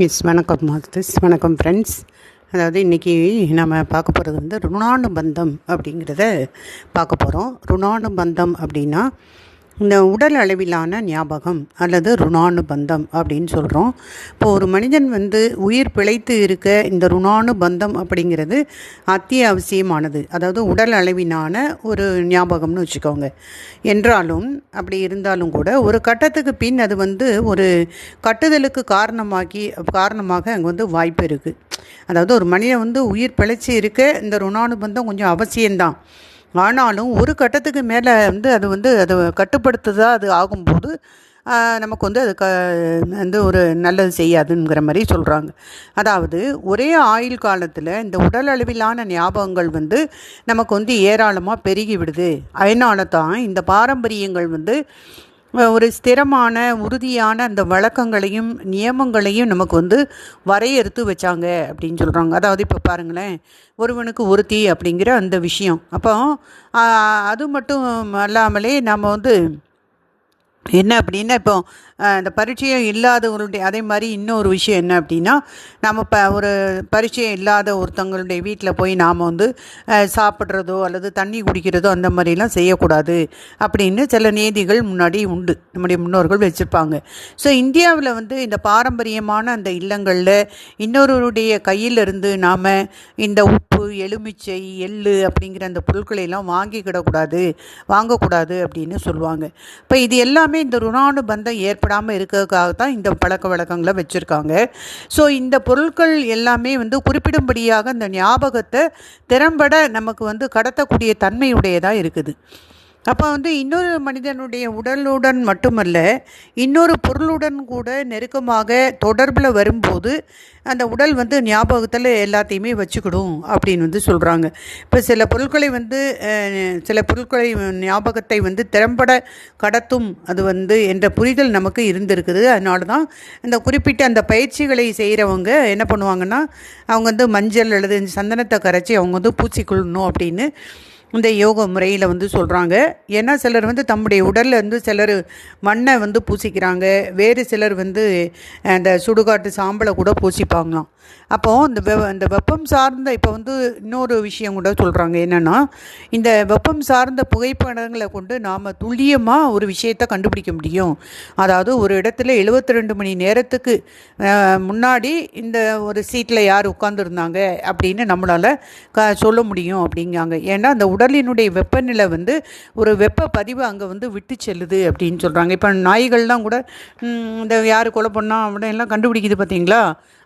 S வணக்கம் masters வணக்கம் friends அதாவது இன்றைக்கி நம்ம பார்க்க போகிறது வந்து ருணானுபந்தம் அப்படிங்கிறத பார்க்க போகிறோம் ருணானுபந்தம் அப்படின்னா இந்த உடல் அளவிலான ஞாபகம் அல்லது ருணானுபந்தம் அப்படின்னு சொல்கிறோம் இப்போ ஒரு மனிதன் வந்து உயிர் பிழைத்து இருக்க இந்த ருணானுபந்தம் அப்படிங்கிறது அத்தியாவசியமானது. அதாவது உடல் அளவிலான ஒரு ஞாபகம்னு வச்சுக்கோங்க. என்றாலும் அப்படி இருந்தாலும் கூட ஒரு கட்டத்துக்கு பின் அது வந்து ஒரு கட்டுதலுக்கு காரணமாக்கி காரணமாக அங்கே வந்து வாய்ப்பு இருக்குது அதாவது ஒரு மனிதன் வந்து உயிர் பிழைச்சி இருக்க இந்த ருணானுபந்தம் கொஞ்சம் அவசியம்தான். ஆனாலும் ஒரு கட்டத்துக்கு மேலே வந்து அது வந்து அதை கட்டுப்படுத்துதா அது ஆகும்போது நமக்கு வந்து அது க வந்து ஒரு நல்லது செய்யாதுங்கிற மாதிரி சொல்கிறாங்க அதாவது ஒரே ஆயுள் காலத்தில் இந்த உடல் அளவிலான ஞாபகங்கள் வந்து நமக்கு வந்து ஏராளமாக பெருகி விடுது. அதனால தான் இந்த பாரம்பரியங்கள் வந்து ஒரு ஸ்திரமான உறுதியான அந்த வழக்கங்களையும் நியமங்களையும் நமக்கு வந்து வரையறுத்து வச்சாங்க அப்படின்னு சொல்கிறாங்க அதாவது இப்போ பாருங்களேன் ஒருவனுக்கு ஒருத்தி அப்படிங்கிற அந்த விஷயம். அப்போ அது மட்டும் அல்லாமலே நம்ம வந்து என்ன அப்படின்னா இப்போ இந்த பரிச்சயம் இல்லாதவங்களுடைய அதே மாதிரி இன்னொரு விஷயம் என்ன அப்படின்னா நம்ம இப்போ ஒரு பரிச்சயம் இல்லாத ஒருத்தவங்களுடைய வீட்டில் போய் நாம் வந்து சாப்பிட்றதோ அல்லது தண்ணி குடிக்கிறதோ அந்த மாதிரிலாம் செய்யக்கூடாது அப்படின்னு சில நீதிகள் முன்னாடி உண்டு நம்முடைய முன்னோர்கள் வச்சுருப்பாங்க. ஸோ இந்தியாவில் வந்து இந்த பாரம்பரியமான அந்த இல்லங்களில் இன்னொருவருடைய கையிலிருந்து நாம் இந்த உப்பு எலுமிச்சை எள்ளு அப்படிங்கிற அந்த பொருட்களை எல்லாம் வாங்கிக்கிடக்கூடாது வாங்கக்கூடாது அப்படின்னு சொல்லுவாங்க. இப்போ இது எல்லாமே இந்த ருணானுபந்தம் ஏற்படாமல் இருக்கிறதுக்காக தான் இந்த பழக்க வழக்கங்களை வச்சுருக்காங்க. ஸோ இந்த பொருட்கள் எல்லாமே வந்து குறிப்பிடும்படியாக இந்த ஞாபகத்தை திறம்பட நமக்கு வந்து கடத்தக்கூடிய தன்மையுடையதாக இருக்குது. அப்போ வந்து இன்னொரு மனிதனுடைய உடலுடன் மட்டுமல்ல இன்னொரு பொருளுடன் கூட நெருக்கமாக தொடர்பில் வரும்போது அந்த உடல் வந்து ஞாபகத்தில் எல்லாத்தையுமே வச்சுக்கிடும் அப்படின்னு வந்து சொல்கிறாங்க இப்போ சில பொருட்களை வந்து சில பொருட்களை ஞாபகத்தை வந்து திறம்பட கடத்தும் அது வந்து என்ற புரிதல் நமக்கு இருந்திருக்குது. அதனால தான் இந்த குறிப்பிட்ட அந்த பயிற்சிகளை செய்கிறவங்க என்ன பண்ணுவாங்கன்னா அவங்க வந்து மஞ்சள் அல்லது சந்தனத்தை கரைச்சி அவங்க வந்து பூச்சிக்கொள்ளணும் அப்படின்னு இந்த யோக முறையில் வந்து சொல்கிறாங்க ஏன்னா சிலர் வந்து தம்முடைய உடலில் வந்து சிலர் மண்ணை வந்து பூசிக்கிறாங்க. வேறு சிலர் வந்து அந்த சுடுகாட்டு சாம்பலை கூட பூசிப்பாங்களாம். அப்போது இந்த வெ இந்த வெப்பம் சார்ந்த இப்போ வந்து இன்னொரு விஷயம் கூட சொல்கிறாங்க என்னென்னா இந்த வெப்பம் சார்ந்த புகைப்படங்களை கொண்டு நாம் துல்லியமாக ஒரு விஷயத்தை கண்டுபிடிக்க முடியும். அதாவது ஒரு இடத்துல 72 ரெண்டு மணி நேரத்துக்கு முன்னாடி இந்த ஒரு சீட்டில் யார் உட்காந்துருந்தாங்க அப்படின்னு நம்மளால் க சொல்ல முடியும் அப்படிங்காங்க ஏன்னா அந்த உடலினுடைய வெப்பநிலை வந்து ஒரு வெப்ப பதிவு அங்கே வந்து விட்டு செல்லுது அப்படின்னு சொல்கிறாங்க இப்போ நாய்கள்லாம் கூட இந்த யார் கொலை பண்ணா அப்படின்லாம் கண்டுபிடிக்குது பார்த்தீங்களா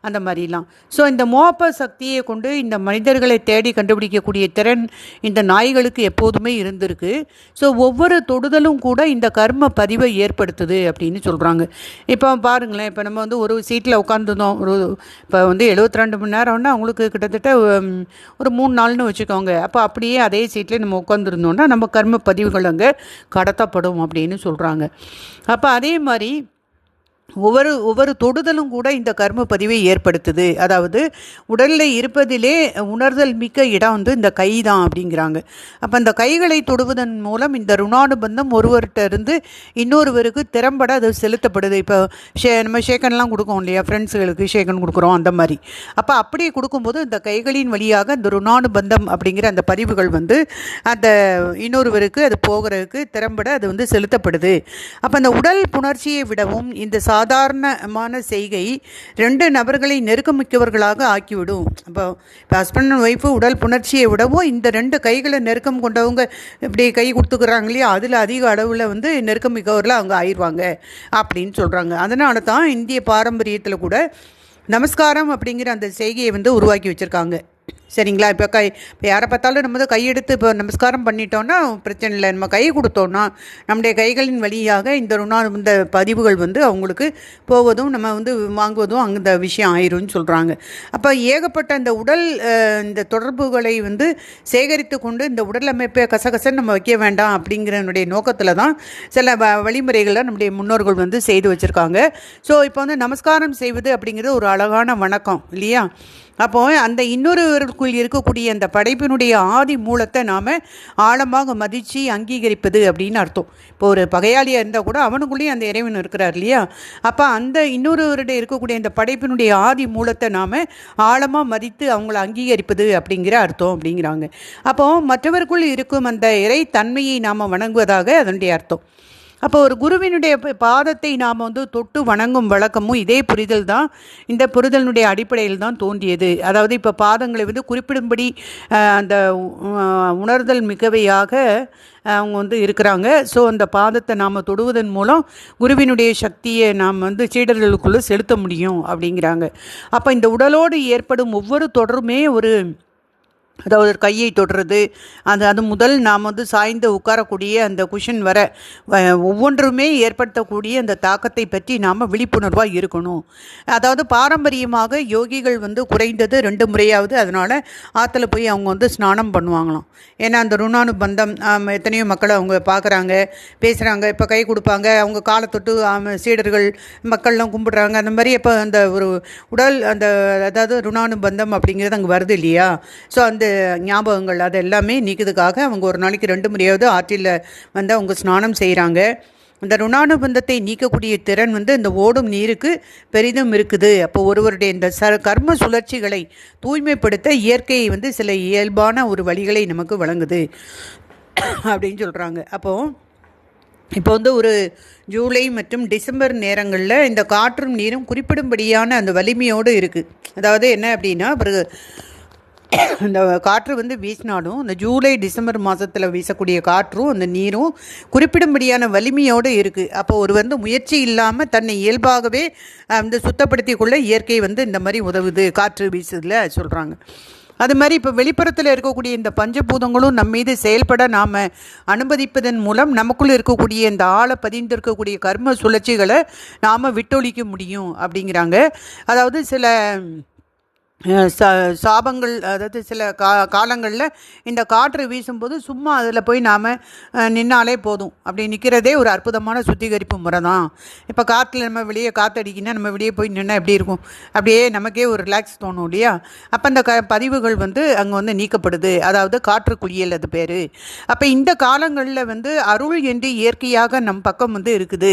அந்த மாதிரிலாம். ஸோ இந்த மோப்ப சக்தியை கொண்டு இந்த மனிதர்களை தேடி கண்டுபிடிக்கக்கூடிய திறன் இந்த நாய்களுக்கு எப்போதுமே இருந்திருக்கு. ஸோ ஒவ்வொரு தொடுதலும் கூட இந்த கர்ம பதிவை ஏற்படுத்துது அப்படின்னு சொல்கிறாங்க இப்போ பாருங்களேன் இப்போ நம்ம வந்து ஒரு சீட்டில் உட்காந்துருந்தோம் ஒரு இப்போ வந்து 72 ரெண்டு மணி நேரம்னா அவங்களுக்கு கிட்டத்தட்ட ஒரு மூணு நாள்னு வச்சுக்கோங்க. அப்போ அப்படியே அதே சீட்டில் நம்ம உட்காந்துருந்தோம்னா நம்ம கர்ம பதிவுகள் அங்கே கடத்தப்படும் அப்படின்னு சொல்கிறாங்க அப்போ அதே மாதிரி ஒவ்வொரு ஒவ்வொரு தொடுதலும் கூட இந்த கர்ம பதிவை ஏற்படுத்துது. அதாவது உடலில் இருப்பதிலே உணர்தல் மிக்க இடம் வந்து இந்த கை தான் அப்படிங்கிறாங்க. அப்போ இந்த கைகளை தொடுவதன் மூலம் இந்த ருணானுபந்தம் ஒருவர்கிட்ட இருந்து இன்னொருவருக்கு திறம்பட அது செலுத்தப்படுது. இப்போ ஷே நம்ம ஷேக்கன்லாம் கொடுக்கோம் இல்லையா? ஃப்ரெண்ட்ஸுகளுக்கு ஷேக்கன் கொடுக்குறோம் அந்த மாதிரி. அப்போ அப்படி கொடுக்கும்போது இந்த கைகளின் வழியாக இந்த ருணானுபந்தம் அப்படிங்கிற அந்த பதிவுகள் வந்து அந்த இன்னொருவருக்கு அது போகிறதுக்கு திறம்பட அது வந்து செலுத்தப்படுது. அப்போ அந்த உடல் புணர்ச்சியை விடவும் இந்த சாதாரணமான செய்கை ரெண்டு நபர்களை நெருக்கமிக்கவர்களாக ஆக்கிவிடும். அப்போ இப்போ ஹஸ்பண்ட் அண்ட் ஒய்ஃபு உடல் புணர்ச்சியை விடவும் இந்த ரெண்டு கைகளை நெருக்கம் கொண்டவங்க இப்படி கை கொடுத்துக்கிறாங்க இல்லையா அதில் அதிக அளவில் வந்து நெருக்கமிக்கவர்களாக அவங்க ஆயிடுவாங்க அப்படின்னு சொல்கிறாங்க அதனால தான் இந்திய பாரம்பரியத்தில் கூட நமஸ்காரம் அப்படிங்கிற அந்த செய்கையை வந்து உருவாக்கி வச்சுருக்காங்க. சரிங்களா? இப்போ கை இப்போ யாரை பார்த்தாலும் நம்ம வந்து கையெடுத்து இப்போ நமஸ்காரம் பண்ணிட்டோன்னா பிரச்சனை இல்லை. நம்ம கை கொடுத்தோன்னா நம்முடைய கைகளின் வழியாக இந்த ருணா இந்த பதிவுகள் வந்து அவங்களுக்கு போவதும் நம்ம வந்து வாங்குவதும் அந்த விஷயம் ஆயிரும்னு சொல்கிறாங்க அப்போ ஏகப்பட்ட அந்த உடல் இந்த தொடர்புகளை வந்து சேகரித்து கொண்டு இந்த உடல் அமைப்பை கசகசன்னு நம்ம வைக்க வேண்டாம் அப்படிங்கிறனுடைய நோக்கத்தில் தான் சில வ வழிமுறைகளை நம்முடைய முன்னோர்கள் வந்து செய்து வச்சுருக்காங்க. ஸோ இப்போ வந்து நமஸ்காரம் செய்வது அப்படிங்கிறது ஒரு அழகான வணக்கம் இல்லையா? அப்போ அந்த இன்னொருவர் நமக்குள் இருக்கக்கூடிய அந்த படைப்பினுடைய ஆதி மூலத்தை நாம் ஆழமாக மதித்து அங்கீகரிப்பது அப்படின்னு அர்த்தம். இப்போ ஒரு பகையாளியாக இருந்தால் கூட அவனுக்குள்ளேயும் அந்த இறைவன் இருக்கிறார் இல்லையா? அப்போ அந்த இன்னொருவருடைய இருக்கக்கூடிய அந்த படைப்பினுடைய ஆதி மூலத்தை நாம் ஆழமாக மதித்து அவங்கள அங்கீகரிப்பது அப்படிங்கிற அர்த்தம் அப்படிங்கிறாங்க. அப்போ மற்றவருக்குள் இருக்கும் அந்த இறை தன்மையை நாம் வணங்குவதாக அதனுடைய அர்த்தம். அப்போ ஒரு குருவினுடைய பாதத்தை நாம் வந்து தொட்டு வணங்கும் வழக்கமும் இதே புரிதல் தான் இந்த புரிதலினுடைய அடிப்படையில் தான் தோன்றியது. அதாவது இப்போ பாதங்களை வந்து குறிப்பிடும்படி அந்த உணர்தல் மிகவையாக அவங்க வந்து இருக்கிறாங்க. ஸோ அந்த பாதத்தை நாம் தொடுவதன் மூலம் குருவினுடைய சக்தியை நாம் வந்து சீடர்களுக்குள்ளே செலுத்த முடியும் அப்படிங்கிறாங்க. அப்போ இந்த உடலோடு ஏற்படும் ஒவ்வொரு தொடருமே ஒரு அதாவது ஒரு கையை தொடுறது அந்த அது முதல் நாம் வந்து சாய்ந்து உட்காரக்கூடிய அந்த குஷன் வர ஒவ்வொன்றுமே ஏற்படுத்தக்கூடிய அந்த தாக்கத்தை பற்றி நாம் விழிப்புணர்வாக இருக்கணும். அதாவது பாரம்பரியமாக யோகிகள் வந்து குறைந்தது ரெண்டு முறையாவது அதனால் ஆற்றுல போய் அவங்க வந்து ஸ்நானம் பண்ணுவாங்களாம். ஏன்னா அந்த ருணானு பந்தம் எத்தனையோ மக்களை அவங்க பார்க்குறாங்க பேசுகிறாங்க இப்போ கை கொடுப்பாங்க அவங்க காலை தொட்டு சீடர்கள் மக்கள்லாம் கும்பிடுறாங்க அந்த மாதிரி இப்போ அந்த ஒரு உடல் அந்த அதாவது ருணானு பந்தம் அப்படிங்கிறது அங்கே வருது இல்லையா? ஸோ அந்த ஞாபகங்கள் அது எல்லாமே நீக்குதுக்காக அவங்க ஒரு நாளைக்கு ரெண்டு முறையாவது ஆற்றில் வந்து அவங்க ஸ்நானம் செய்கிறாங்க அந்த ருணானுபந்தத்தை நீக்கக்கூடிய திறன் வந்து இந்த ஓடும் நீருக்கு பெரிதும் இருக்குது. அப்போ ஒருவருடைய இந்த ச கர்ம சுழற்சிகளை தூய்மைப்படுத்த இயற்கையை வந்து சில இயல்பான ஒரு வழிகளை நமக்கு வழங்குது அப்படின்னு சொல்கிறாங்க அப்போது இப்போ வந்து ஒரு ஜூலை மற்றும் டிசம்பர் நேரங்களில் இந்த காற்றும் நீரும் குறிப்பிடும்படியான அந்த வலிமையோடு இருக்குது அதாவது என்ன அப்படின்னா பிறகு இந்த காற்று வந்து வீசினாலும் இந்த ஜூலை டிசம்பர் மாதத்தில் வீசக்கூடிய காற்றும் அந்த நீரும் குறிப்பிடும்படியான வலிமையோடு இருக்குது அப்போ ஒரு வந்து முயற்சி இல்லாமல் தன்னை இயல்பாகவே வந்து சுத்தப்படுத்தி கொள்ள இயற்கை வந்து இந்த மாதிரி உதவுது காற்று வீசுதில் சொல்கிறாங்க அது மாதிரி இப்போ வெளிப்புறத்தில் இருக்கக்கூடிய இந்த பஞ்சபூதங்களும் நம்ம மீது செயல்பட நாம் அனுமதிப்பதன் மூலம் நமக்குள்ளே இருக்கக்கூடிய இந்த ஆழ பதிந்து இருக்கக்கூடிய கர்ம சுழற்சிகளை நாம் விட்டொழிக்க முடியும் அப்படிங்கிறாங்க. அதாவது சில சா சாபங்கள் அதாவது சில கா காலங்களில் இந்த காற்று வீசும்போது சும்மா அதில் போய் நாம் நின்னாலே போதும். அப்படி நிற்கிறதே ஒரு அற்புதமான சுத்திகரிப்பு முறை தான் இப்போ காற்றுல நம்ம வெளியே காற்றடிக்கினா நம்ம வெளியே போய் நின்னா எப்படி இருக்கும்? அப்படியே நமக்கே ஒரு ரிலாக்ஸ் தோணும் இல்லையா? அப்போ அந்த க பதிவுகள் வந்து அங்கே வந்து நீக்கப்படுது. அதாவது காற்று குளியல் அது பேர். அப்போ இந்த காலங்களில் வந்து அருள் என்று இயற்கையாக நம் பக்கம் வந்து இருக்குது.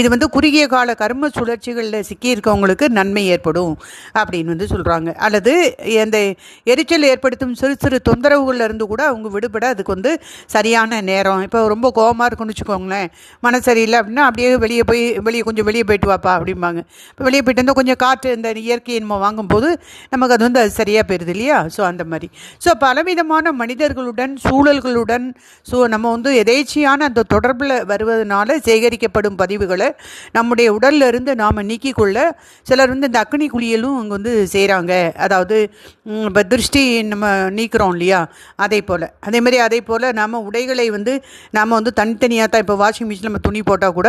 இது வந்து குறுகிய கால கர்ம சுழற்சிகளில் சிக்கியிருக்கவங்களுக்கு நன்மை ஏற்படும் அப்படின்னு வந்து சொல்கிறாங்க அல்லது இந்த எரிச்சல் ஏற்படுத்தும் சிறு சிறு தொந்தரவுகளில் இருந்து கூட அவங்க விடுபட அதுக்கு வந்து சரியான நேரம். இப்போ ரொம்ப கோபமாக இருக்குன்னு வச்சுக்கோங்களேன். மனசரியில்லை சரியில்லை அப்படின்னா அப்படியே வெளியே போய் வெளியே கொஞ்சம் வெளியே போயிட்டு வாப்பா அப்படிம்பாங்க. இப்போ வெளியே போயிட்டு இருந்தால் கொஞ்சம் காற்று இந்த இயற்கையை நம்ம வாங்கும்போது நமக்கு அது வந்து அது சரியாக போயிடுது இல்லையா? ஸோ அந்த மாதிரி. ஸோ பலவிதமான மனிதர்களுடன் சூழல்களுடன் ஸோ நம்ம வந்து எதேச்சியான அந்த தொடர்பில் வருவதனால சேகரிக்கப்படும் பதிவுகளை நம்முடைய உடல்லிருந்து நாம் நீக்கிக்கொள்ள சிலர் வந்து இந்த அக்னி குளியலும் அங்கே வந்து செய்கிறாங்க அதாவது இப்போ திருஷ்டி நம்ம நீக்கிறோம் இல்லையா? அதே போல். அதே மாதிரி அதே போல் நாம் உடைகளை வந்து நாம் வந்து தனித்தனியாக தான் இப்போ வாஷிங் மிஷினில் நம்ம துணி போட்டால் கூட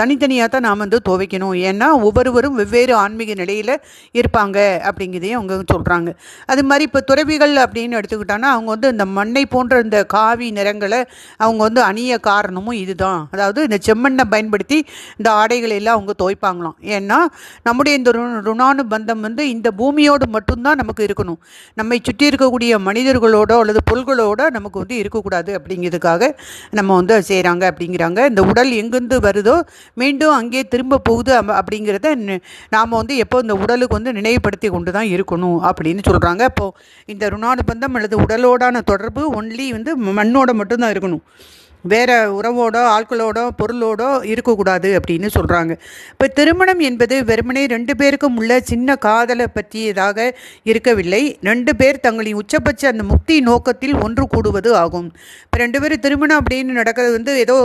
தனித்தனியாக தான் நாம் வந்து துவைக்கணும். ஏன்னா ஒவ்வொருவரும் வெவ்வேறு ஆன்மீக நிலையில் இருப்பாங்க அப்படிங்கிறதையும் அவங்க சொல்கிறாங்க அது மாதிரி இப்போ துறவிகள் அப்படின்னு எடுத்துக்கிட்டோன்னா அவங்க வந்து இந்த மண்ணை போன்ற இந்த காவி நிறங்களை அவங்க வந்து அணிய காரணமும் இதுதான். அதாவது இந்த செம்மண்ணை பயன்படுத்தி இந்த ஆடைகளை எல்லாம் அவங்க துவைப்பாங்களாம். ஏன்னா நம்முடைய இந்த ருணானு பந்தம் வந்து இந்த பூமியோடு மட்டும்தான் நமக்கு இருக்கணும். நம்மை சுற்றி இருக்கக்கூடிய மனிதர்களோடோ அல்லது பொருள்களோட நமக்கு வந்து இருக்கக்கூடாது அப்படிங்கிறதுக்காக நம்ம வந்து செய்கிறாங்க அப்படிங்கிறாங்க. இந்த உடல் எங்கேருந்து வருதோ மீண்டும் அங்கே திரும்ப போகுது அப்படிங்கிறத நாம் வந்து எப்போ இந்த உடலுக்கு வந்து நினைவுபடுத்தி கொண்டு தான் இருக்கணும் அப்படின்னு சொல்கிறாங்க அப்போது இந்த ருணானுபந்தம் அல்லது உடலோடான தொடர்பு ஒன்லி வந்து மண்ணோட மட்டும்தான் இருக்கணும். வேறு உறவோடோ ஆட்களோடோ பொருளோடோ இருக்கக்கூடாது அப்படின்னு சொல்கிறாங்க இப்போ திருமணம் என்பது வெறுமனே ரெண்டு பேருக்கும் உள்ள சின்ன காதலை பற்றியதாக இருக்கவில்லை. ரெண்டு பேர் தங்களின் உச்சபட்ச அந்த முக்தி நோக்கத்தில் ஒன்று கூடுவது ஆகும். இப்போ ரெண்டு பேரும் திருமணம் அப்படின்னு நடக்கிறது வந்து ஏதோ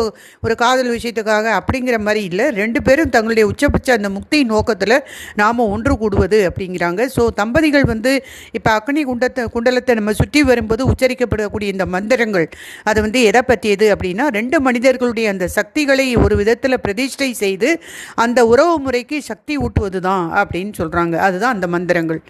ஒரு காதல் விஷயத்துக்காக அப்படிங்கிற மாதிரி இல்லை. ரெண்டு பேரும் தங்களுடைய உச்சபட்ச அந்த முக்தி நோக்கத்தில் நாம் ஒன்று கூடுவது அப்படிங்கிறாங்க. ஸோ தம்பதிகள் வந்து இப்போ அக்னி குண்டத்தை குண்டலத்தை நம்ம சுற்றி வரும்போது உச்சரிக்கப்படக்கூடிய இந்த மந்திரங்கள் அது வந்து எதை பற்றியது அப்படி அப்படின்னா ரெண்டு மனிதர்களுடைய அந்த சக்திகளை ஒரு விதத்தில் பிரதிஷ்டை செய்து அந்த உறவு முறைக்கு சக்தி ஊட்டுவது தான் அப்படின்னு சொல்கிறாங்க அதுதான் அந்த மந்திரங்கள்.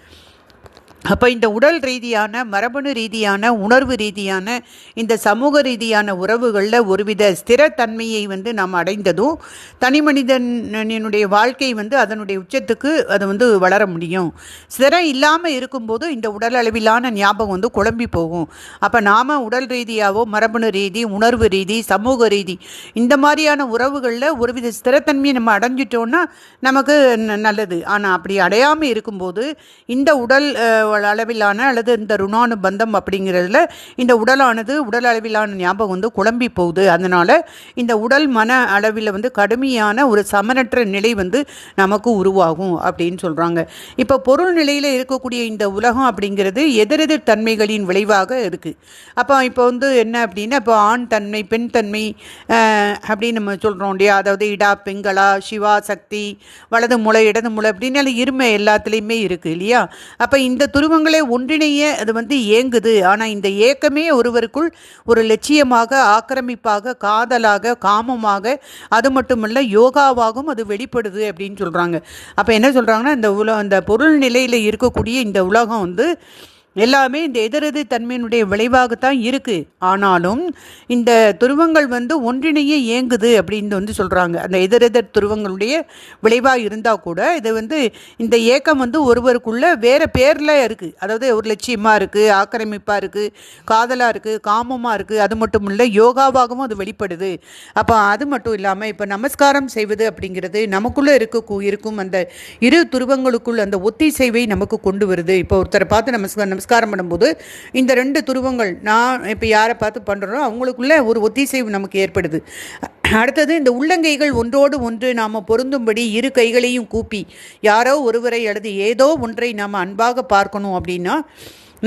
அப்போ இந்த உடல் ரீதியான மரபணு ரீதியான உணர்வு ரீதியான இந்த சமூக ரீதியான உறவுகளில் ஒருவித ஸ்திரத்தன்மையை வந்து நாம் அடைந்ததும் தனி மனிதனுடைய வாழ்க்கை வந்து அதனுடைய உச்சத்துக்கு அது வந்து வளர முடியும். ஸ்திரம் இல்லாமல் இருக்கும்போது இந்த உடல் அளவிலான ஞாபகம் வந்து குழம்பி போகும். அப்போ நாம் உடல் ரீதியாகவோ மரபணு ரீதி உணர்வு ரீதி சமூக ரீதி இந்த மாதிரியான உறவுகளில் ஒருவித ஸ்திரத்தன்மையை நம்ம அடைஞ்சிட்டோன்னா நமக்கு ந- நல்லது. ஆனால் அப்படி அடையாமல் இருக்கும்போது இந்த உடல் அளவிலான அல்லது இந்த ருணானுபந்தம் அப்படிங்கிறதுல இந்த உடலானது உடல் அளவிலான ஞாபகம் வந்து குழம்பி போகுது. அதனால் இந்த உடல் மன அளவில் வந்து கடுமையான ஒரு சமனற்ற நிலை வந்து நமக்கு உருவாகும் அப்படின்னு சொல்கிறாங்க இப்போ பொருள் நிலையில் இருக்கக்கூடிய இந்த உலகம் அப்படிங்கிறது எதிரெதிர் தன்மைகளின் விளைவாக இருக்குது அப்போ இப்போ வந்து என்ன அப்படின்னா இப்போ ஆண் தன்மை பெண் தன்மை அப்படின்னு நம்ம சொல்கிறோம் இல்லையா? அதாவது இடா பெங்களா சிவா சக்தி வலது முளை இடது முளை அப்படின்னு இருமை எல்லாத்துலேயுமே இருக்குது இல்லையா? அப்போ இந்த துருவங்களை ஒன்றிணைய அது வந்து ஏங்குது ஆனால் இந்த ஏக்கமே ஒருவருக்குள் ஒரு லட்சியமாக ஆக்கிரமிப்பாக காதலாக காமமாக அது மட்டுமல்ல யோகாவாகவும் அது வெளிப்படுது அப்படின்னு சொல்கிறாங்க அப்போ என்ன சொல்கிறாங்கன்னா இந்த உல அந்த பொருள் நிலையில் இருக்கக்கூடிய இந்த உலகம் வந்து எல்லாமே இந்த எதிரெதிர் தன்மையினுடைய விளைவாகத்தான் இருக்குது ஆனாலும் இந்த துருவங்கள் வந்து ஒன்றிணைய இயங்குது அப்படின்னு வந்து சொல்கிறாங்க அந்த எதிரெதிர் துருவங்களுடைய விளைவாக இருந்தால் கூட இது வந்து இந்த ஏக்கம் வந்து ஒருவருக்குள்ளே வேறு பேரில் இருக்குது அதாவது ஒரு லட்சியமாக இருக்குது ஆக்கிரமிப்பாக இருக்குது காதலாக இருக்குது காமமாக இருக்குது அது மட்டும் இல்லை யோகாவாகவும் அது வெளிப்படுது. அப்போ அது மட்டும் இல்லாமல் இப்போ நமஸ்காரம் செய்வது அப்படிங்கிறது நமக்குள்ளே இருக்க இருக்கும் அந்த இரு துருவங்களுக்குள் அந்த ஒத்திசைவை நமக்கு கொண்டு வருது. இப்போ ஒருத்தரை பார்த்து நமஸ்காரம் நமஸ்காரம் பண்ணும்போது இந்த ரெண்டு துருவங்கள் நான் இப்போ யாரை பார்த்து பண்ணுறோம் அவங்களுக்குள்ளே ஒரு ஒத்திசைவு நமக்கு ஏற்படுது. அடுத்தது இந்த உள்ளங்கைகள் ஒன்றோடு ஒன்று நாம் பொருந்தும்படி இரு கைகளையும் கூப்பி யாரோ ஒருவரை அல்லது ஏதோ ஒன்றை நாம் அன்பாக பார்க்கணும் அப்படின்னா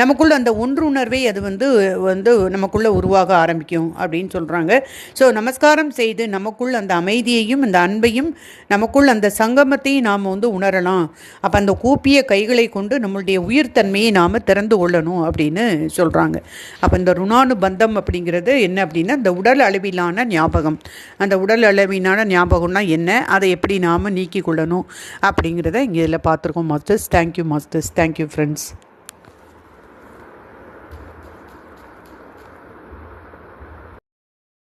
நமக்குள்ள அந்த ஒன்றுணர்வை அது வந்து வந்து நமக்குள்ளே உருவாக ஆரம்பிக்கும் அப்படின்னு சொல்கிறாங்க ஸோ நமஸ்காரம் செய்து நமக்குள் அந்த அமைதியையும் அந்த அன்பையும் நமக்குள் அந்த சங்கமத்தையும் நாம் வந்து உணரலாம். அப்போ அந்த கூப்பிய கைகளை கொண்டு நம்மளுடைய உயிர்த்தன்மையை நாம் திறந்து கொள்ளணும் அப்படின்னு சொல்கிறாங்க அப்போ இந்த ருணானுபந்தம் அப்படிங்கிறது என்ன அப்படின்னா இந்த உடல் அளவிலான ஞாபகம். அந்த உடல் அளவிலான ஞாபகம்னா என்ன? அதை எப்படி நாம் நீக்கி கொள்ளணும் அப்படிங்கிறத இங்கே இதில் பார்த்துருக்கோம் masters. Thank you masters. Thank you friends